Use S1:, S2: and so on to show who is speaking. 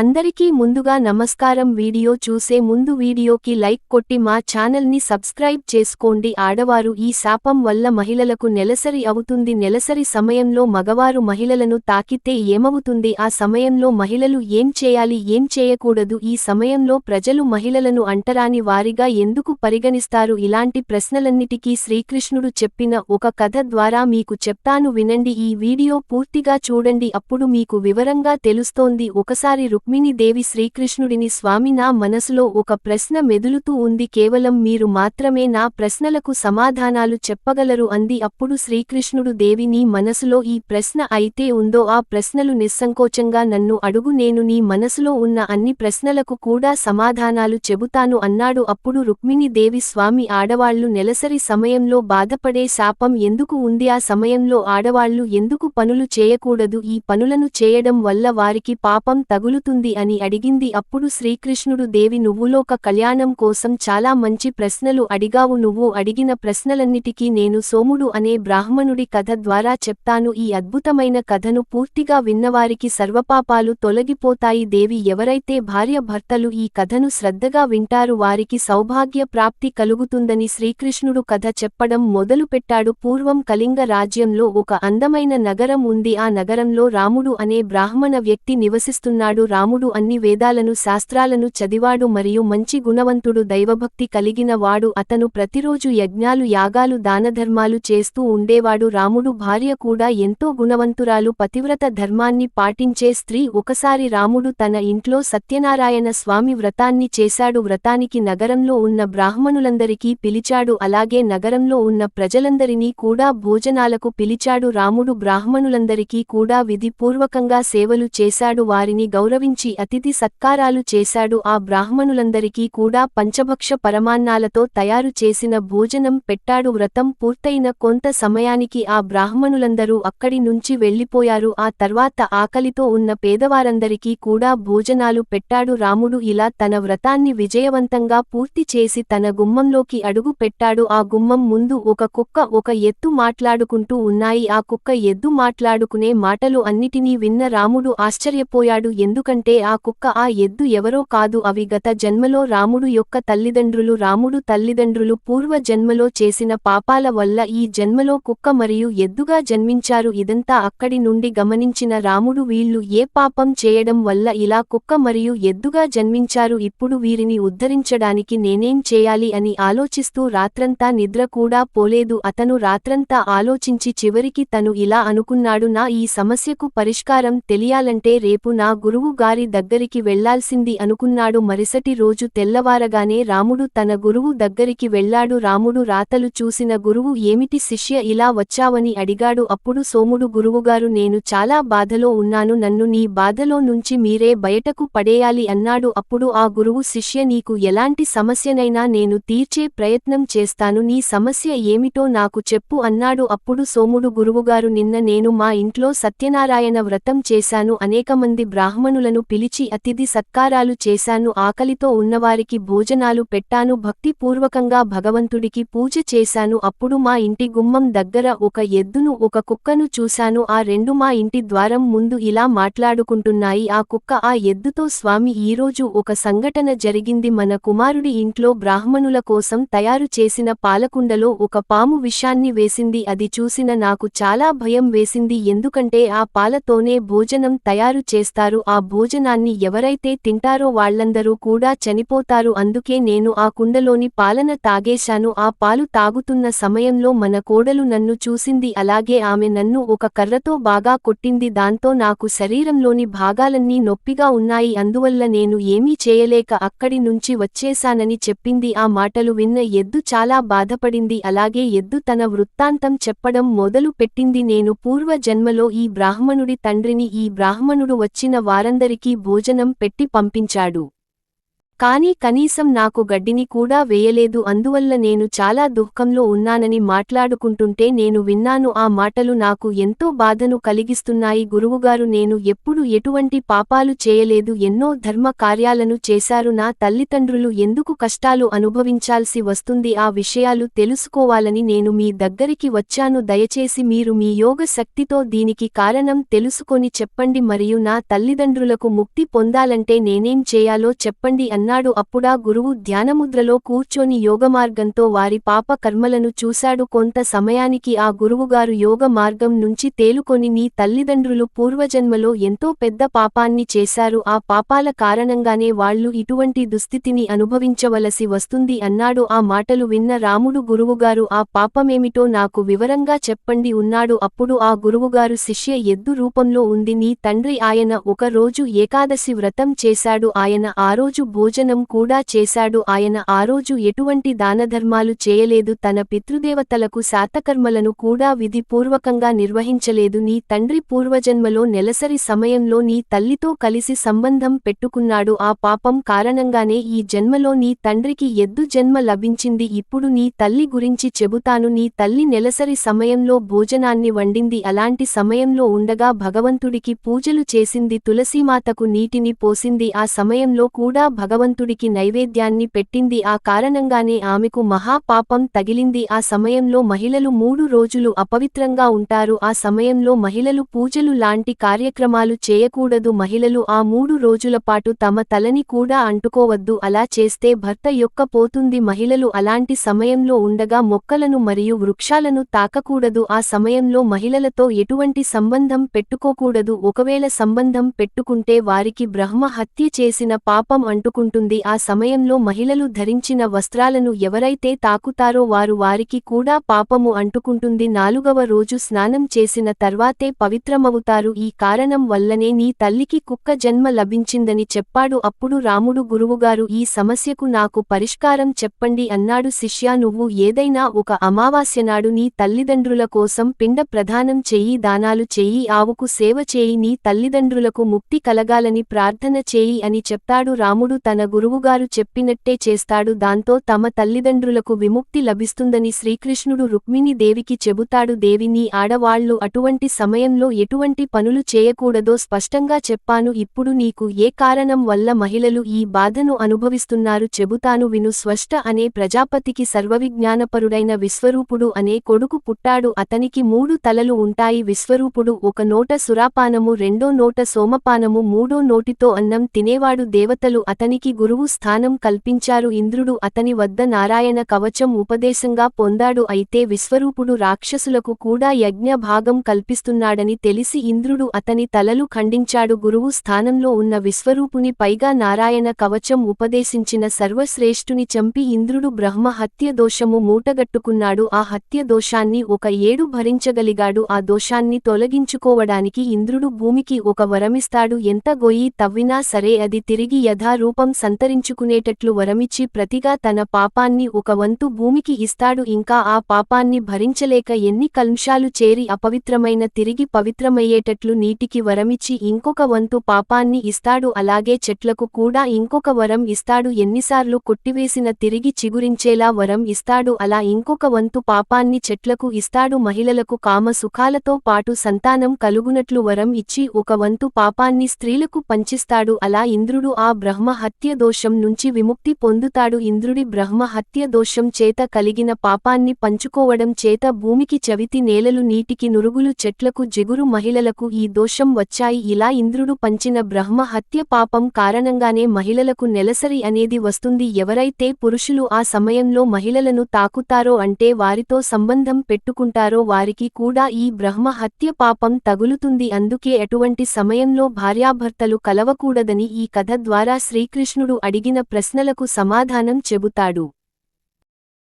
S1: అందరికీ ముందుగా నమస్కారం. వీడియో చూసే ముందు వీడియోకి లైక్ కొట్టి మా ఛానల్ని సబ్స్క్రైబ్ చేసుకోండి. ఆడవారు ఈ శాపం వల్ల మహిళలకు నెలసరి అవుతుంది. నెలసరి సమయంలో మగవారు మహిళలను తాకితే ఏమవుతుంది? ఆ సమయంలో మహిళలు ఏం చేయాలి? ఏం చేయకూడదు? ఈ సమయంలో ప్రజలు మహిళలను అంటరాని వారిగా ఎందుకు పరిగణిస్తారు? ఇలాంటి ప్రశ్నలన్నిటికీ శ్రీకృష్ణుడు చెప్పిన ఒక కథ ద్వారా మీకు చెప్తాను వినండి. ఈ వీడియో పూర్తిగా చూడండి. అప్పుడు మీకు వివరంగా తెలుస్తోంది. ఒకసారి రుక్మిణీదేవి శ్రీకృష్ణుడిని స్వామి నా మనసులో ఒక ప్రశ్న మెదులుతూ ఉంది. కేవలం మీరు మాత్రమే నా ప్రశ్నలకు సమాధానాలు చెప్పగలరు అంది. అప్పుడు శ్రీకృష్ణుడు దేవి నీ మనసులో ఈ ప్రశ్న అయితే ఉందో ఆ ప్రశ్నలు నిస్సంకోచంగా నన్ను అడుగు. నేను నీ మనసులో ఉన్న అన్ని ప్రశ్నలకు కూడా సమాధానాలు చెబుతాను అన్నాడు. అప్పుడు రుక్మిణీదేవి స్వామి ఆడవాళ్ళు నెలసరి సమయంలో బాధపడే శాపం ఎందుకు ఉంది? ఆ సమయంలో ఆడవాళ్ళు ఎందుకు పనులు చేయకూడదు? ఈ పనులను చేయడం వల్ల వారికి పాపం తగులుతుంది. అని అడిగింది. అప్పుడు శ్రీకృష్ణుడు దేవి నువ్వులోక కళ్యాణం కోసం చాలా మంచి ప్రశ్నలు అడిగావు. నువ్వు అడిగిన ప్రశ్నలన్నిటికీ నేను సోముడు అనే బ్రాహ్మణుడి కథ ద్వారా చెప్తాను. ఈ అద్భుతమైన కథను పూర్తిగా విన్నవారికి సర్వపాపాలు తొలగిపోతాయి. దేవి ఎవరైతే భార్య భర్తలు ఈ కథను శ్రద్ధగా వింటారు వారికి సౌభాగ్య ప్రాప్తి కలుగుతుందని శ్రీకృష్ణుడు కథ చెప్పడం మొదలుపెట్టాడు పూర్వం కళింగ రాజ్యంలో ఒక అందమైన నగరం ఉంది. ఆ నగరంలో రాముడు అనే బ్రాహ్మణ వ్యక్తి నివసిస్తున్నాడు. రాముడు అన్ని వేదాలను శాస్త్రాలను చదివాడు మరియు మంచి గుణవంతుడు దైవభక్తి కలిగిన వాడు. అతను ప్రతిరోజు యజ్ఞాలు యాగాలు దానధర్మాలు చేస్తూ ఉండేవాడు. రాముడు భార్య కూడా ఎంతో గుణవంతురాలు. పతివ్రత ధర్మాన్ని పాటించే స్త్రీ ఒకసారి రాముడు తన ఇంట్లో సత్యనారాయణ స్వామి వ్రతాన్ని చేశాడు. వ్రతానికి నగరంలో ఉన్న బ్రాహ్మణులందరికీ పిలిచాడు. అలాగే నగరంలో ఉన్న ప్రజలందరినీ కూడా భోజనాలకు పిలిచాడు. రాముడు బ్రాహ్మణులందరికీ కూడా విధిపూర్వకంగా సేవలు చేశాడు. వారిని గౌరవించి అతిథి సత్కారాలు చేశాడు. ఆ బ్రాహ్మణులందరికీ కూడా పంచభక్ష పరమాన్నాలతో తయారు చేసిన భోజనం పెట్టాడు. వ్రతం పూర్తయిన కొంత సమయానికి ఆ బ్రాహ్మణులందరూ అక్కడి నుంచి వెళ్ళిపోయారు ఆ తర్వాత ఆకలితో ఉన్న పేదవారందరికీ కూడా భోజనాలు పెట్టాడు. రాముడు ఇలా తన వ్రతాన్ని విజయవంతంగా పూర్తి చేసి తన గుమ్మంలోకి అడుగు పెట్టాడు. ఆ గుమ్మం ముందు ఒక కుక్క ఒక ఎత్తు మాట్లాడుకుంటూ ఉన్నాయి. ఆ కుక్క ఎద్దు మాట్లాడుకునే మాటలు అన్నిటినీ విన్న రాముడు ఆశ్చర్యపోయాడు. ఎందుకంటే ఆ కుక్క ఆ ఎద్దు ఎవరో కాదు. అవి గత జన్మలో రాముడు యొక్క తల్లిదండ్రులు రాముడు తల్లిదండ్రులు పూర్వ జన్మలో చేసిన పాపాల వల్ల ఈ జన్మలో కుక్క మరియు ఎద్దుగా జన్మించారు. ఇదంతా అక్కడి నుండి గమనించిన రాముడు వీళ్ళు ఏ పాపం చేయడం వల్ల ఇలా కుక్క మరియు ఎద్దుగా జన్మించారు? ఇప్పుడు వీరిని ఉద్ధరించడానికి నేనేం చేయాలి అని ఆలోచిస్తూ రాత్రంతా నిద్ర కూడా పోలేదు. అతను రాత్రంతా ఆలోచించి చివరికి తను ఇలా అనుకున్నాడు నా ఈ సమస్యకు పరిష్కారం తెలియాలంటే రేపు నా గురువు గారి దగ్గరికి వెళ్ళాల్సింది అనుకున్నాడు. మరుసటి రోజు తెల్లవారగానే రాముడు తన గురువు దగ్గరికి వెళ్ళాడు. రాముడు రాతలు చూసిన గురువు ఏమిటి శిష్య ఇలా వచ్చావని అడిగాడు. అప్పుడు సోముడు గురువుగారు నేను చాలా బాధలో ఉన్నాను. నన్ను నీ బాధలో నుంచి మీరే బయటకు పడేయాలి అన్నాడు. అప్పుడు ఆ గురువు శిష్య నీకు ఎలాంటి సమస్యనైనా నేను తీర్చే ప్రయత్నం చేస్తాను. నీ సమస్య ఏమిటో నాకు చెప్పు అన్నాడు. అప్పుడు సోముడు గురువుగారు నిన్న నేను మా ఇంట్లో సత్యనారాయణ వ్రతం చేశాను. అనేకమంది బ్రాహ్మణులను పిలిచి అతిథి సత్కారాలు చేశాను. ఆకలితో ఉన్నవారికి భోజనాలు పెట్టాను. భక్తిపూర్వకంగా భగవంతుడికి పూజ చేశాను. అప్పుడు మా ఇంటి గుమ్మం దగ్గర ఒక ఎద్దును ఒక కుక్కను చూశాను. ఆ రెండు మా ఇంటి ద్వారం ముందు ఇలా మాట్లాడుకుంటున్నాయి. ఆ కుక్క ఆ ఎద్దుతో స్వామి ఈరోజు ఒక సంఘటన జరిగింది. మన కుమారుడి ఇంట్లో బ్రాహ్మణుల కోసం తయారు చేసిన పాలకుండలో ఒక పాము విషాన్ని వేసింది. అది చూసిన నాకు చాలా భయం వేసింది. ఎందుకంటే ఆ పాలతోనే భోజనం తయారు చేస్తారు. ఆ భోజనాన్ని ఎవరైతే తింటారో వాళ్ళందరూ కూడా చనిపోతారు. అందుకే నేను ఆ కుండలోని పాలన తాగేశాను. ఆ పాలు తాగుతున్న సమయంలో మన కోడలు నన్ను చూసింది. అలాగే ఆమె నన్ను ఒక కర్రతో బాగా కొట్టింది. దాంతో నాకు శరీరంలోని భాగాలన్నీ నొప్పిగా ఉన్నాయి. అందువల్ల నేను ఏమీ చేయలేక అక్కడి నుంచి వచ్చేశానని చెప్పింది. ఆ మాటలు విన్న ఎద్దు చాలా బాధపడింది. అలాగే ఎద్దు తన వృత్తాంతం చెప్పడం మొదలు పెట్టింది నేను పూర్వ జన్మలో ఈ బ్రాహ్మణుడి తండ్రిని ఈ బ్రాహ్మణుడు వచ్చిన వారందరి వారికి భోజనం పెట్టి పంపించాడు. కానీ కనీసం నాకు గడ్డిని కూడా వేయలేదు. అందువల్ల నేను చాలా దుఃఖంలో ఉన్నానని మాట్లాడుకుంటుంటే నేను విన్నాను. ఆ మాటలు నాకు ఎంతో బాధను కలిగిస్తున్నాయి. గురువుగారు నేను ఎప్పుడు ఎటువంటి పాపాలు చేయలేదు. ఎన్నో ధర్మ కార్యాలను చేశారు. నా తల్లిదండ్రులు ఎందుకు కష్టాలు అనుభవించాల్సి వస్తుంది? ఆ విషయాలు తెలుసుకోవాలని నేను మీ దగ్గరికి వచ్చాను. దయచేసి మీరు మీ యోగ శక్తితో దీనికి కారణం తెలుసుకొని చెప్పండి. మరియు నా తల్లిదండ్రులకు ముక్తి పొందాలంటే నేనేం చేయాలో చెప్పండి అన్నాడు అప్పుడా గురువు ధ్యానముద్రలో కూర్చొని యోగమార్గంతో వారి పాప కర్మలను చూశాడు. కొంత సమయానికి ఆ గురువుగారు యోగ మార్గం నుంచి తేలుకొని నీ తల్లిదండ్రులు పూర్వజన్మలో ఎంతో పెద్ద పాపాన్ని చేశారు. ఆ పాపాల కారణంగానే వాళ్ళు ఇటువంటి దుస్థితిని అనుభవించవలసి వస్తుంది అన్నాడు. ఆ మాటలు విన్న రాముడు గురువుగారు ఆ పాపమేమిటో నాకు వివరంగా చెప్పండి ఉన్నాడు అప్పుడు ఆ గురువుగారు శిష్య ఎద్దు రూపంలో ఉంది. నీ తండ్రి ఆయన ఒక రోజు ఏకాదశి వ్రతం చేశాడు. ఆయన ఆ రోజు భోజనం కూడా చేశాడు. ఆయన ఆ రోజు ఎటువంటి దానధర్మాలు చేయలేదు. తన పితృదేవతలకు శాతకర్మలను కూడా విధిపూర్వకంగా నిర్వహించలేదు. నీ తండ్రి పూర్వజన్మలో నెలసరి సమయంలో నీ తల్లితో కలిసి సంబంధం పెట్టుకున్నాడు. ఆ పాపం కారణంగానే ఈ జన్మలో నీ తండ్రికి ఎద్దు జన్మ లభించింది. ఇప్పుడు నీ తల్లి గురించి చెబుతాను. నీ తల్లి నెలసరి సమయంలో భోజనాన్ని వండింది. అలాంటి సమయంలో ఉండగా భగవంతుడికి పూజలు చేసింది. తులసీమాతకు నీటిని పోసింది. ఆ సమయంలో కూడా భగవంతుడికి నైవేద్యాన్ని పెట్టింది. ఆ కారణంగానే ఆమెకు మహాపాపం తగిలింది. ఆ సమయంలో మహిళలు మూడు రోజులు అపవిత్రంగా ఉంటారు. ఆ సమయంలో మహిళలు పూజలు లాంటి కార్యక్రమాలు చేయకూడదు. మహిళలు ఆ మూడు రోజుల పాటు తమ తలని కూడా అంటుకోవద్దు. అలా చేస్తే భర్త యొక్క పోతుంది. మహిళలు అలాంటి సమయంలో ఉండగా మొక్కలను మరియు వృక్షాలను తాకకూడదు. ఆ సమయంలో మహిళలతో ఎటువంటి సంబంధం పెట్టుకోకూడదు. ఒకవేళ సంబంధం పెట్టుకుంటే వారికి బ్రహ్మ హత్య చేసిన పాపం అంటుకుంటుంది. ఆ సమయంలో మహిళలు ధరించిన వస్త్రాలను ఎవరైతే తాకుతారో వారు వారికి కూడా పాపము అంటుకుంటుంది. నాలుగవ రోజు స్నానం చేసిన తర్వాతే పవిత్రమవుతారు. ఈ కారణం వల్లనే నీ తల్లికి కుక్క జన్మ లభించిందని చెప్పాడు. అప్పుడు రాముడు గురువుగారు ఈ సమస్యకు నాకు పరిష్కారం చెప్పండి అన్నాడు శిష్యా. నువ్వు ఏదైనా ఒక అమావాస్యనాడు నీ తల్లిదండ్రుల కోసం పిండ ప్రదానం చెయ్యి దానాలు చెయ్యి ఆవుకు సేవ చేయి నీ తల్లిదండ్రులకు ముక్తి కలగాలని ప్రార్థన చేయి అని చెప్తాడు రాముడు తన గురువుగారు చెప్పినట్టే చేస్తాడు. దాంతో తమ తల్లిదండ్రులకు విముక్తి లభిస్తుందని శ్రీకృష్ణుడు రుక్మిణి దేవికి చెబుతాడు. దేవి నీ ఆడవాళ్ళు అటువంటి సమయంలో ఎటువంటి పనులు చేయకూడదో స్పష్టంగా చెప్పాను. ఇప్పుడు నీకు ఏ కారణం వల్ల మహిళలు ఈ బాధను అనుభవిస్తున్నారు చెబుతాను విను. స్వష్ట అనే ప్రజాపతికి సర్వవిజ్ఞానపరుడైన విశ్వరూపుడు అనే కొడుకు పుట్టాడు. అతనికి మూడు తలలు ఉంటాయి. విశ్వరూపుడు ఒక నోట సురాపానము రెండో నోట సోమపానము మూడో నోటితో అన్నం తినేవాడు. దేవతలు అతనికి గురువు స్థానం కల్పించారు. ఇంద్రుడు అతని వద్ద నారాయణ కవచం ఉపదేశంగా పొందాడు. అయితే విశ్వరూపుడు రాక్షసులకు కూడా యజ్ఞ భాగం కల్పిస్తున్నాడని తెలిసి ఇంద్రుడు అతని తలలు ఖండించాడు. గురువు స్థానంలో ఉన్న విశ్వరూపుని పైగా నారాయణ కవచం ఉపదేశించిన సర్వశ్రేష్ఠుని చంపి ఇంద్రుడు బ్రహ్మ హత్య దోషము మూటగట్టుకున్నాడు. ఆ హత్య దోషాన్ని ఒక ఏడు భరించగలిగాడు. ఆ దోషాన్ని తొలగించుకోవడానికి ఇంద్రుడు భూమికి ఒక వరమిస్తాడు. ఎంత గొయ్యి తవ్వినా సరే అది తిరిగి యథారూపం సంతరించుకునేటట్లు వరమిచ్చి ప్రతిగా తన పాపాన్ని ఒక వంతు భూమికి ఇస్తాడు. ఇంకా ఆ పాపాన్ని భరించలేక ఎన్ని కల్ంషాలు చేరి అపవిత్రమైన తిరిగి పవిత్రమయ్యేటట్లు నీటికి వరమిచ్చి ఇంకొక వంతు పాపాన్ని ఇస్తాడు. అలాగే చెట్లకు కూడా ఇంకొక వరం ఇస్తాడు. ఎన్నిసార్లు కొట్టివేసిన తిరిగి చిగురించేలా వరం ఇస్తాడు. అలా ఇంకొక వంతు పాపాన్ని చెట్లకు ఇస్తాడు. మహిళలకు కామ సుఖాలతో పాటు సంతానం కలుగునట్లు వరం ఇచ్చి ఒక వంతు పాపాన్ని స్త్రీలకు పంచిస్తాడు. అలా ఇంద్రుడు ఆ బ్రహ్మ హత్య దోషం నుంచి విముక్తి పొందుతాడు ఇంద్రుడి బ్రహ్మ హత్య దోషం చేత కలిగిన పాపాన్ని పంచుకోవడం చేత భూమికి చవితి నేలలు నీటికి నురుగులు చెట్లకు జిగురు మహిళలకు ఈ దోషం వచ్చాయి. ఇలా ఇంద్రుడు పంచిన బ్రహ్మ హత్య పాపం కారణంగానే మహిళలకు నెలసరి అనేది వస్తుంది. ఎవరైతే పురుషులు ఆ సమయంలో మహిళలను తాకుతారో అంటే వారితో సంబంధం పెట్టుకుంటారో వారికి కూడా ఈ బ్రహ్మ హత్య పాపం తగులుతుంది. అందుకే అటువంటి సమయంలో భార్యాభర్తలు కలవకూడదని ఈ కథ ద్వారా శ్రీకృష్ణ కృష్ణుడు అడిగిన ప్రశ్నలకు సమాధానం చెబుతాడు.